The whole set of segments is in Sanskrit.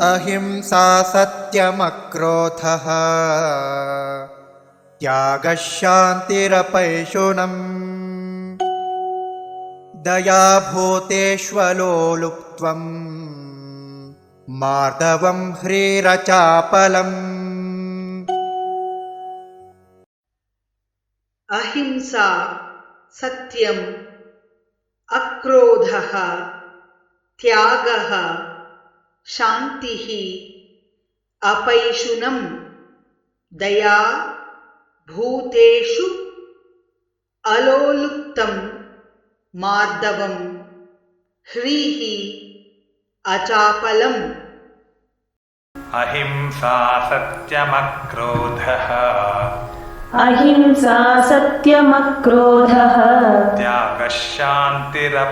अहिंसा सत्यमक्रोधः। त्यागः शान्तिरपैशुनम् दया भूतेष्वलोलुप्त्वम् मार्दवम् ह्रीरचापलम्। अहिंसा सत्यम्। अक्रोधः त्यागः शान्तिः अपैशुनम् दया भूतेषु अलोलुप्तम् मार्दवम् ह्रीः अचापलम्। अहिंसा सत्यमक्रोधः। अहिंसा सत्यमक्रोधः। त्यागः शान्तिरपैशुनम्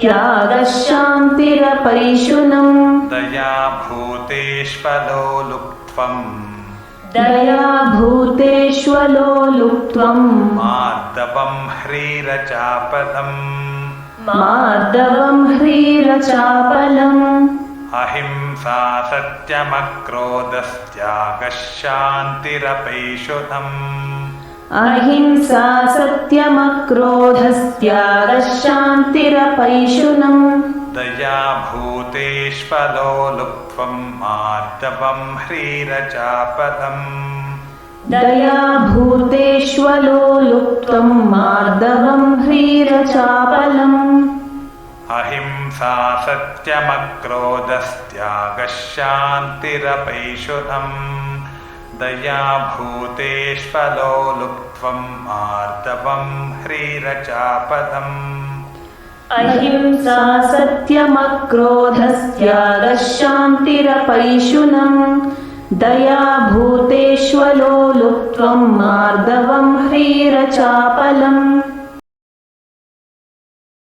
त्यागः शान्तिरपैशुनम् दया भूतेष्वलोलुप्त्वम् दया भूतेष्वलोलुप्त्वम् मार्दवम् ह्रीरचापदम् मार्दवम् ह्रीरचापलम्। अहिंसा सत्यमक्रोधस्त्यागः शान्तिरपैशुनम् अहिंसा सत्यमक्रोधस्त्यागः शान्तिरपैशुनम् दया भूतेष्वलोलुप्त्वम् मार्दवम् ह्रीरचापदम् दया भूतेष्वलोलुप्त्वम् मार्दवम् ह्रीरचापलम् अहिंसा सत्यमक्रोधस्त्यागः शान्तिरपैशुनम् दया भूतेष्वलोलुप्त्वम् मार्दवम् ह्रीरचापदम्। अहिंसा सत्यमक्रोधस्त्यागः शान्तिरपैशुनम् दया भूतेष्वलोलुप्त्वम् मार्दवम् ह्रीरचापलम्